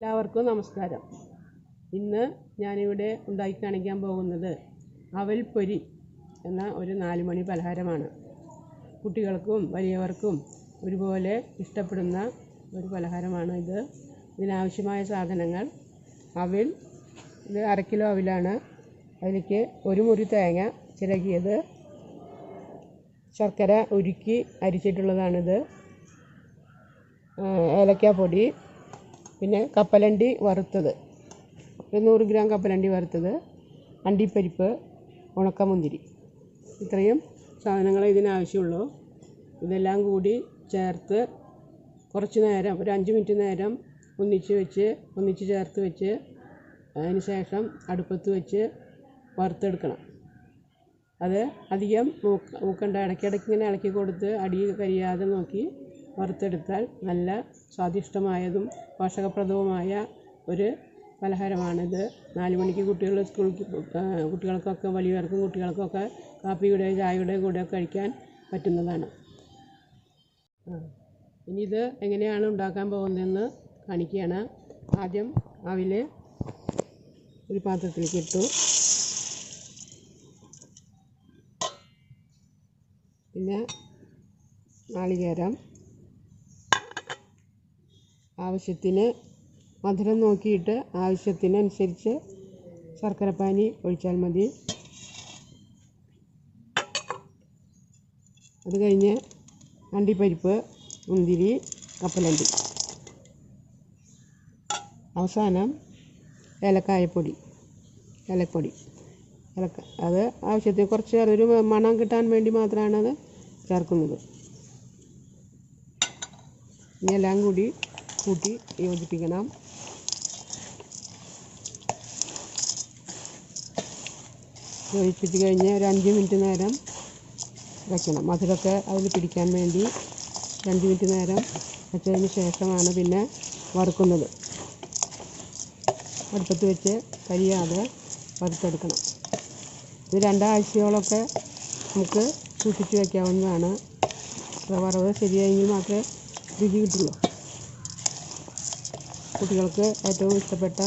എല്ലാവർക്കും നമസ്കാരം. ഇന്ന് ഞാനിവിടെ ഉണ്ടാക്കി കാണിക്കാൻ പോകുന്നത് അവൽപ്പൊരി എന്ന ഒരു നാലുമണി പലഹാരമാണ്. കുട്ടികൾക്കും വലിയവർക്കും ഒരുപോലെ ഇഷ്ടപ്പെടുന്ന ഒരു പലഹാരമാണ് ഇത്. ഇതിനാവശ്യമായ സാധനങ്ങൾ അവിൽ ഇത് അര കിലോ അവിലാണ്. അതിലേക്ക് ഒരു മുറി തേങ്ങ ചിരകിയത്. ശർക്കര ഉരുക്കി അരിച്ചിട്ടുള്ളതാണിത്. ഏലക്കാപ്പൊടി പിന്നെ കപ്പലണ്ടി വറുത്തത്. ഒരു നൂറ് ഗ്രാം കപ്പലണ്ടി വറുത്തത് അണ്ടിപ്പരിപ്പ് ഉണക്കമുന്തിരി. ഇത്രയും സാധനങ്ങളെ ഇതിനാവശ്യമുള്ളൂ. ഇതെല്ലാം കൂടി ചേർത്ത് കുറച്ച് നേരം ഒരു അഞ്ച് മിനിറ്റ് നേരം ഒന്നിച്ച് വെച്ച് ഒന്നിച്ച് ചേർത്ത് വെച്ച് അതിന് ശേഷം അടുപ്പത്ത് വെച്ച് വറുത്തെടുക്കണം. അത് അധികം മൂക്ക് മൂക്കണ്ട ഇടയ്ക്കിടയ്ക്ക് ഇങ്ങനെ ഇളക്കി കൊടുത്ത് അടി കരിയാതെ നോക്കി വറുത്തെടുത്താൽ നല്ല സ്വാദിഷ്ടമായതും പോഷകപ്രദവുമായ ഒരു പലഹാരമാണിത്. നാല് മണിക്ക് കുട്ടികൾ സ്കൂളിൽ കുട്ടികൾക്കൊക്കെ വലിയവർക്കും കുട്ടികൾക്കൊക്കെ കാപ്പിയുടെ ചായയുടെ കൂടെ കഴിക്കാൻ പറ്റുന്നതാണ്. ഇനി ഇത് എങ്ങനെയാണ് ഉണ്ടാക്കാൻ പോകുന്നതെന്ന് കാണിക്കുകയാണ്. ആദ്യം അവിൽ ഒരു പാത്രത്തിലേക്ക് ഇട്ടു. പിന്നെ നാളികേരം. ആവശ്യത്തിന് മധുരം നോക്കിയിട്ട് ആവശ്യത്തിനനുസരിച്ച് ശർക്കരപ്പാനി ഒഴിച്ചാൽ മതി. അത് കഴിഞ്ഞ് അണ്ടിപ്പരിപ്പ് മുന്തിരി കപ്പലണ്ടി. അവസാനം ഏലക്കായപ്പൊടി ഏലപ്പൊടി. ഏലക്ക അത് ആവശ്യത്തിന് കുറച്ച് ഒരു മണം കിട്ടാൻ വേണ്ടി മാത്രമാണ് അത് ചേർക്കുന്നത്. ഇനി എല്ലാം കൂടി കൂട്ടി യോജിപ്പിക്കണം. യോജിപ്പിച്ച് കഴിഞ്ഞ് ഒരു അഞ്ച് മിനിറ്റ് നേരം വയ്ക്കണം മധുരമൊക്കെ അതിൽ പിടിക്കാൻ വേണ്ടി രണ്ട് മിനിറ്റ് നേരം വെച്ചതിന് ശേഷമാണ് പിന്നെ വറുക്കുന്നത്. അടുപ്പത്ത് വെച്ച് കരിയാതെ വറുത്തെടുക്കണം. ഇത് രണ്ടാഴ്ചയോളമൊക്കെ നമുക്ക് സൂക്ഷിച്ച് വയ്ക്കാവുന്നതാണ് വറവ് ശരിയായെങ്കിൽ മാത്രമേ രുചി കിട്ടുള്ളൂ. കുട്ടികൾക്ക് ഏറ്റവും ഇഷ്ടപ്പെട്ട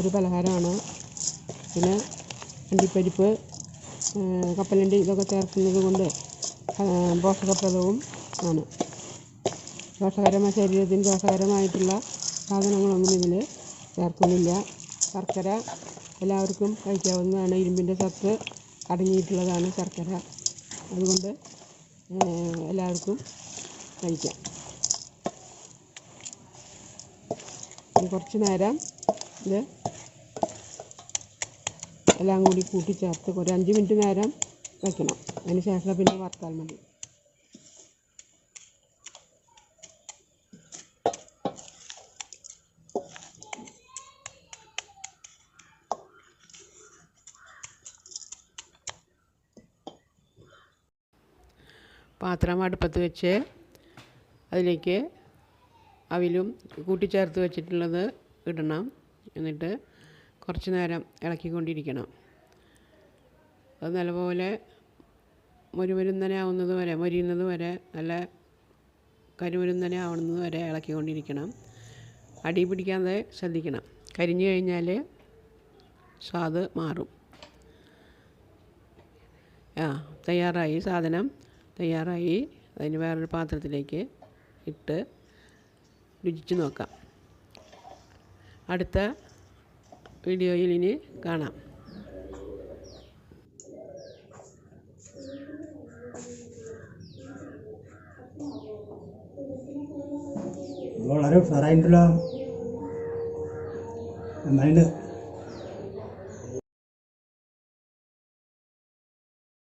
ഒരു പലഹാരമാണ്. പിന്നെ അണ്ടിപ്പരിപ്പ് കപ്പലണ്ടി ഇതൊക്കെ ചേർക്കുന്നത് കൊണ്ട് പോഷകപ്രദവും ആണ്. ദോഷകരമായ ശരീരത്തിന് ദോഷകരമായിട്ടുള്ള സാധനങ്ങളൊന്നും ഇതിൽ ചേർക്കുന്നില്ല. ശർക്കര എല്ലാവർക്കും കഴിക്കാവുന്നതാണ്. ഇരുമ്പിന്റെ സത്ത് അടങ്ങിയിട്ടുള്ളതാണ് ശർക്കര. അതുകൊണ്ട് എല്ലാവർക്കും കഴിക്കാം. ഇനി കുറച്ച് നേരം ഇത് എല്ലാം കൂടി കൂട്ടിച്ചേർത്ത് ഒരു അഞ്ച് മിനിറ്റ് നേരം വയ്ക്കണം അതിന് ശേഷം പിന്നെ വറുത്താൽ മതി. പാത്രം അടുപ്പത്ത് വെച്ച് അതിലേക്ക് അവിലും കൂട്ടിച്ചേർത്ത് വെച്ചിട്ടുള്ളത് ഇടണം. എന്നിട്ട് കുറച്ച് നേരം ഇളക്കിക്കൊണ്ടിരിക്കണം. അത് നല്ലപോലെ മുരുമുരുന്നനെ ആവുന്നത് വരെ മൊരിയുന്നത് വരെ നല്ല കരിമുരുന്നനെ ആവുന്നത് വരെ ഇളക്കിക്കൊണ്ടിരിക്കണം. അടി പിടിക്കാതെ ശ്രദ്ധിക്കണം. കരിഞ്ഞു കഴിഞ്ഞാൽ സ്വാദ് മാറും. ആ തയ്യാറായി. സാധനം തയ്യാറായി. അതിന് വേറൊരു പാത്രത്തിലേക്ക് ഇട്ട് രുചിച്ച് നോക്കാം. അടുത്ത വീഡിയോയിൽ ഇനി കാണാം. വളരെ ഉഷാറായിട്ടുള്ള നന്നായിട്ട്